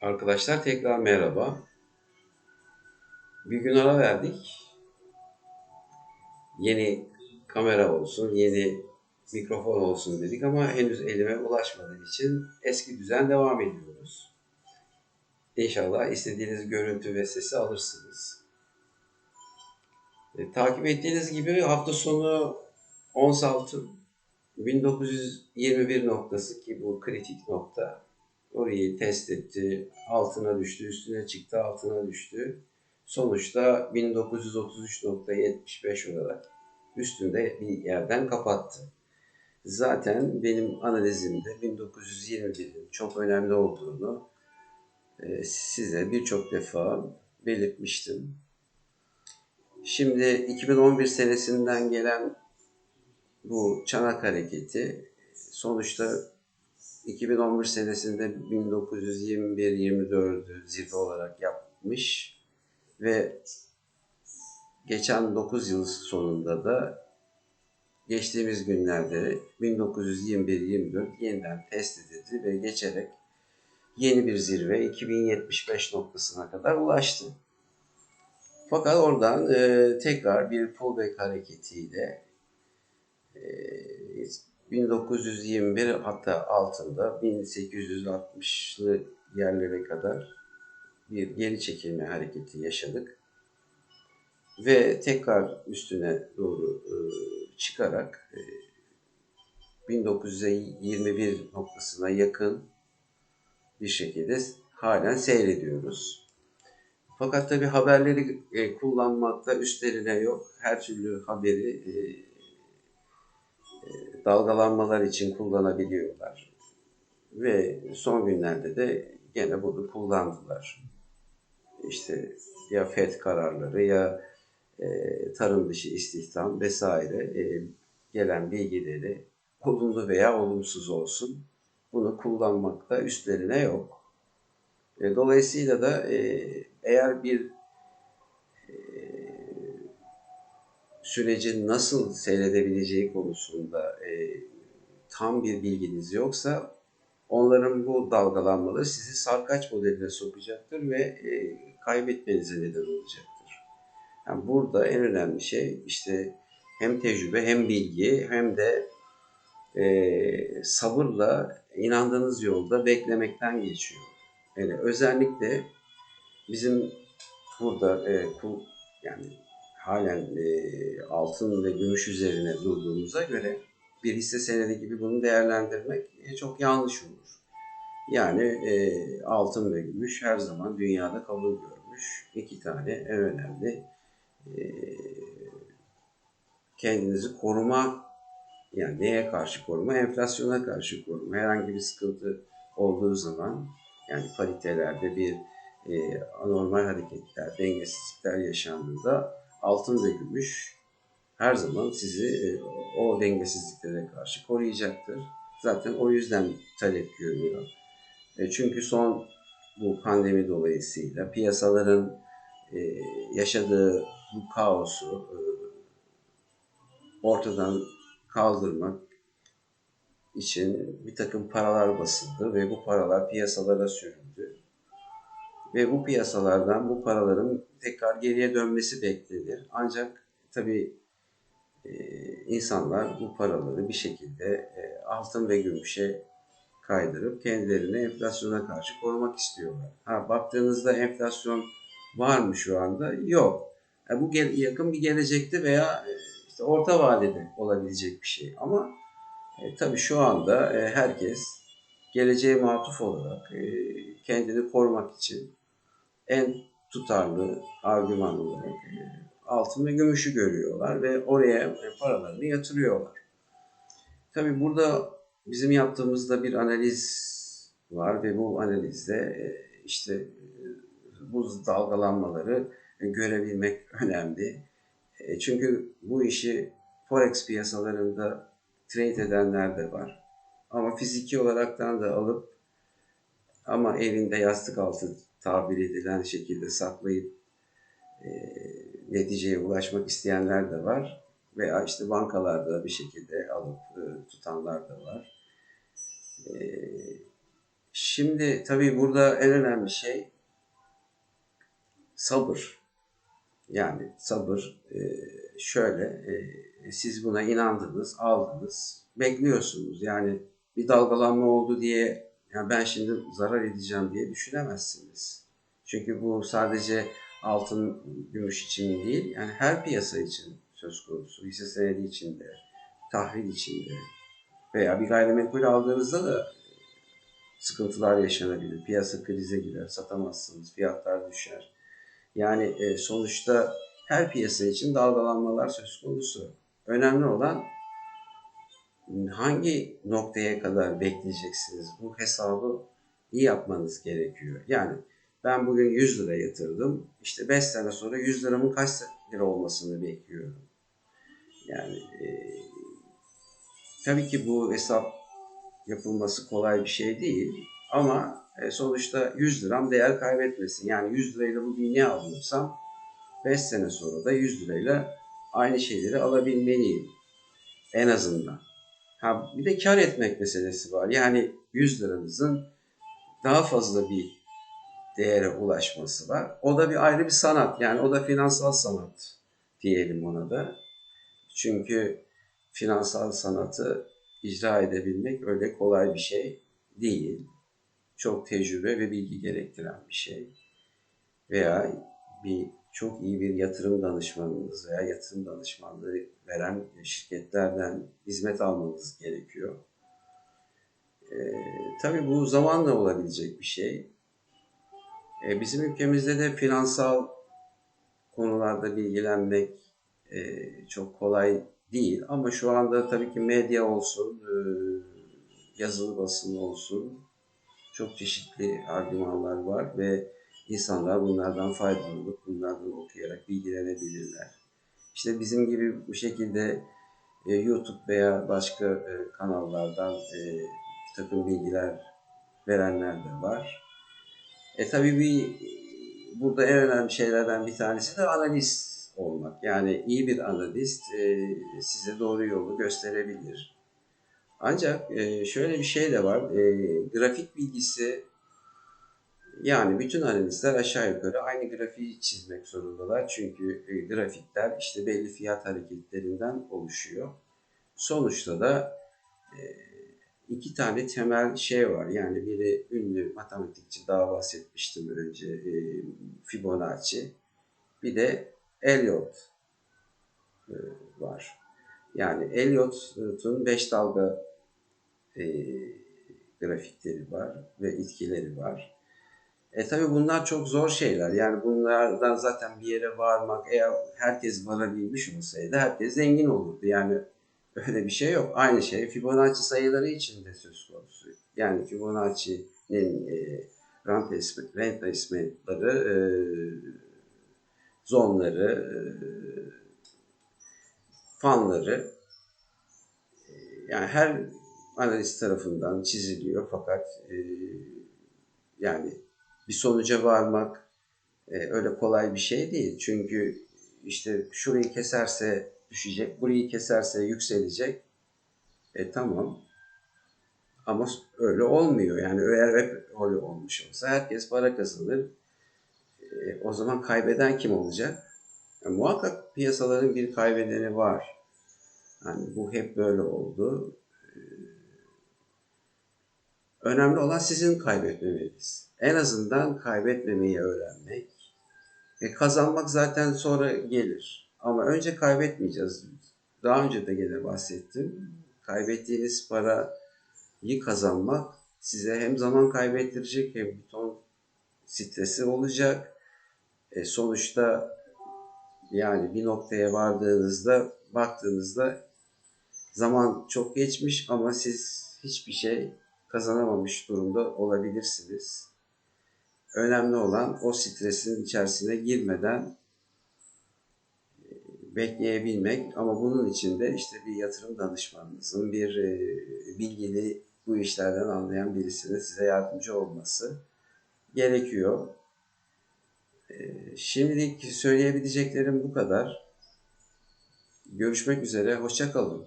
Arkadaşlar tekrar merhaba. Bir gün ara verdik. Yeni kamera olsun, yeni mikrofon olsun dedik ama henüz elime ulaşmadığı için eski düzen devam ediyoruz. İnşallah istediğiniz görüntü ve sesi alırsınız. E, takip ettiğiniz gibi hafta sonu 10 Salt'ın 1921 noktası ki bu kritik nokta orayı test etti. Altına düştü, üstüne çıktı, altına düştü. Sonuçta 1933.75 olarak üstünde bir yerden kapattı. Zaten benim analizimde 1921'in çok önemli olduğunu e, size birçok defa belirtmiştim. Şimdi 2011 senesinden gelen bu çanak hareketi sonuçta 2011 senesinde 1921-24'ü zirve olarak yapmış ve geçen 9 yıl sonunda da geçtiğimiz günlerde 1921-24 yeniden test edildi ve geçerek yeni bir zirve 2075 noktasına kadar ulaştı. Fakat oradan e, tekrar bir pullback hareketiyle e, 1921 hatta altında 1860'lı yerlere kadar bir geri çekilme hareketi yaşadık. Ve tekrar üstüne doğru e, çıkarak e, 1921 noktasına yakın bir şekilde halen seyrediyoruz. Fakat tabi haberleri e, kullanmakta üstlerine yok. Her türlü haberi e, e, dalgalanmalar için kullanabiliyorlar. Ve son günlerde de gene bunu kullandılar. İşte ya FED kararları ya e, tarım dışı istihdam vesaire e, gelen bilgileri olumlu veya olumsuz olsun bunu kullanmakta üstlerine yok. E, dolayısıyla da e, eğer bir sürecin nasıl seyredebileceği konusunda e, tam bir bilginiz yoksa onların bu dalgalanmaları sizi sarkaç modeline sokacaktır ve e, kaybetmenize neden olacaktır. Yani burada en önemli şey işte hem tecrübe hem bilgi hem de e, sabırla inandığınız yolda beklemekten geçiyor. Yani özellikle bizim burada e, yani halen e, altın ve gümüş üzerine durduğumuza göre bir hisse senedi gibi bunu değerlendirmek e, çok yanlış olur. Yani e, altın ve gümüş her zaman dünyada kabul görmüş iki tane en önemli e, kendinizi koruma yani neye karşı koruma? Enflasyona karşı koruma. Herhangi bir sıkıntı olduğu zaman yani paritelerde bir e, anormal hareketler, dengesizlikler yaşandığında altın ve gümüş her zaman sizi e, o dengesizliklere karşı koruyacaktır. Zaten o yüzden talep görüyor. E, çünkü son bu pandemi dolayısıyla piyasaların e, yaşadığı bu kaosu ortadan kaldırmak için bir takım paralar basıldı ve bu paralar piyasalara sürüldü. Ve bu piyasalardan bu paraların tekrar geriye dönmesi beklenir. Ancak tabii e, insanlar bu paraları bir şekilde e, altın ve gümüşe kaydırıp kendilerini enflasyona karşı korumak istiyorlar. Ha, baktığınızda enflasyon var mı şu anda? Yok. Yani bu yakın bir gelecekte veya e, işte orta vadede olabilecek bir şey. Ama e, tabii şu anda e, herkes geleceğe matuf olarak e, kendini korumak için en tutarlı argüman olarak e, altın ve gümüşü görüyorlar ve oraya paralarını yatırıyorlar. Tabii burada bizim yaptığımızda bir analiz var ve bu analizde e, işte e, bu dalgalanmaları görebilmek önemli. Çünkü bu işi forex piyasalarında trade edenler de var. Ama fiziki olaraktan da alıp ama evinde yastık altı tabir edilen şekilde saklayıp e, neticeye ulaşmak isteyenler de var. Veya işte bankalarda bir şekilde alıp e, tutanlar da var. E, şimdi tabii burada en önemli şey sabır. Yani sabır e, şöyle e, siz buna inandınız, aldınız, bekliyorsunuz. Yani bir dalgalanma oldu diye yani ben şimdi zarar edeceğim diye düşünemezsiniz. Çünkü bu sadece altın, gümüş için değil, yani her piyasa için söz konusu. Hisse senedi içinde, tahvil içinde veya bir gayrimenkul aldığınızda da sıkıntılar yaşanabilir. Piyasa krize girer, satamazsınız, fiyatlar düşer. Yani e, sonuçta her piyasa için dalgalanmalar söz konusu. Önemli olan hangi noktaya kadar bekleyeceksiniz? Bu hesabı iyi yapmanız gerekiyor. Yani ben bugün 100 lira yatırdım. İşte 5 sene sonra 100 liramın kaç lira olmasını bekliyorum. Yani e, tabii ki bu hesap yapılması kolay bir şey değil. Ama e, sonuçta 100 liram değer kaybetmesin. Yani 100 lirayla bugün ne alıyorsam 5 sene sonra da 100 lirayla aynı şeyleri alabilmeliyim. En azından. Ha, bir de kar etmek meselesi var. Yani 100 liranızın daha fazla bir değere ulaşması var. O da bir ayrı bir sanat. Yani o da finansal sanat diyelim ona da. Çünkü finansal sanatı icra edebilmek öyle kolay bir şey değil. Çok tecrübe ve bilgi gerektiren bir şey. Veya bir çok iyi bir yatırım danışmanınız veya yatırım danışmanlığı veren şirketlerden hizmet almanız gerekiyor. Ee, tabii bu zamanla olabilecek bir şey. Ee, bizim ülkemizde de finansal konularda bilgilenmek e, çok kolay değil. Ama şu anda tabii ki medya olsun, e, yazılı basın olsun çok çeşitli argümanlar var ve insanlar bunlardan faydalanıp bunlardan okuyarak bilgilenebilirler. İşte bizim gibi bu şekilde e, YouTube veya başka e, kanallardan e, bir takım bilgiler verenler de var. E tabii bir burada en önemli şeylerden bir tanesi de analist olmak. Yani iyi bir analist e, size doğru yolu gösterebilir. Ancak e, şöyle bir şey de var. E, grafik bilgisi yani bütün analistler aşağı yukarı aynı grafiği çizmek zorundalar. Çünkü e, grafikler işte belli fiyat hareketlerinden oluşuyor. Sonuçta da e, iki tane temel şey var. Yani biri ünlü matematikçi daha bahsetmiştim önce e, Fibonacci. Bir de Elliot var. Yani Elliot'un 5 dalga grafikleri var ve etkileri var. E tabi bunlar çok zor şeyler. Yani bunlardan zaten bir yere varmak eğer herkes varabilmiş olsaydı herkes zengin olurdu. Yani öyle bir şey yok. Aynı şey Fibonacci sayıları için de söz konusu. Yani Fibonacci'nin e, rent esmentleri e, zonları, e, fanları e, yani her analist tarafından çiziliyor fakat e, yani bir sonuca varmak öyle kolay bir şey değil. Çünkü işte şurayı keserse düşecek, burayı keserse yükselecek. E tamam. Ama öyle olmuyor. Yani eğer hep öyle olmuş olsa herkes para kazanır. E, o zaman kaybeden kim olacak? Yani muhakkak piyasaların bir kaybedeni var. Yani bu hep böyle oldu. Önemli olan sizin kaybetmemeniz. En azından kaybetmemeyi öğrenmek. E, kazanmak zaten sonra gelir. Ama önce kaybetmeyeceğiz. Daha önce de gene bahsettim. Kaybettiğiniz parayı kazanmak size hem zaman kaybettirecek hem bir ton stresi olacak. E, sonuçta yani bir noktaya vardığınızda baktığınızda zaman çok geçmiş ama siz hiçbir şey kazanamamış durumda olabilirsiniz. Önemli olan o stresin içerisine girmeden e, bekleyebilmek ama bunun için de işte bir yatırım danışmanınızın, bir e, bilgili bu işlerden anlayan birisinin size yardımcı olması gerekiyor. Ee, şimdilik söyleyebileceklerim bu kadar. Görüşmek üzere, hoşça kalın.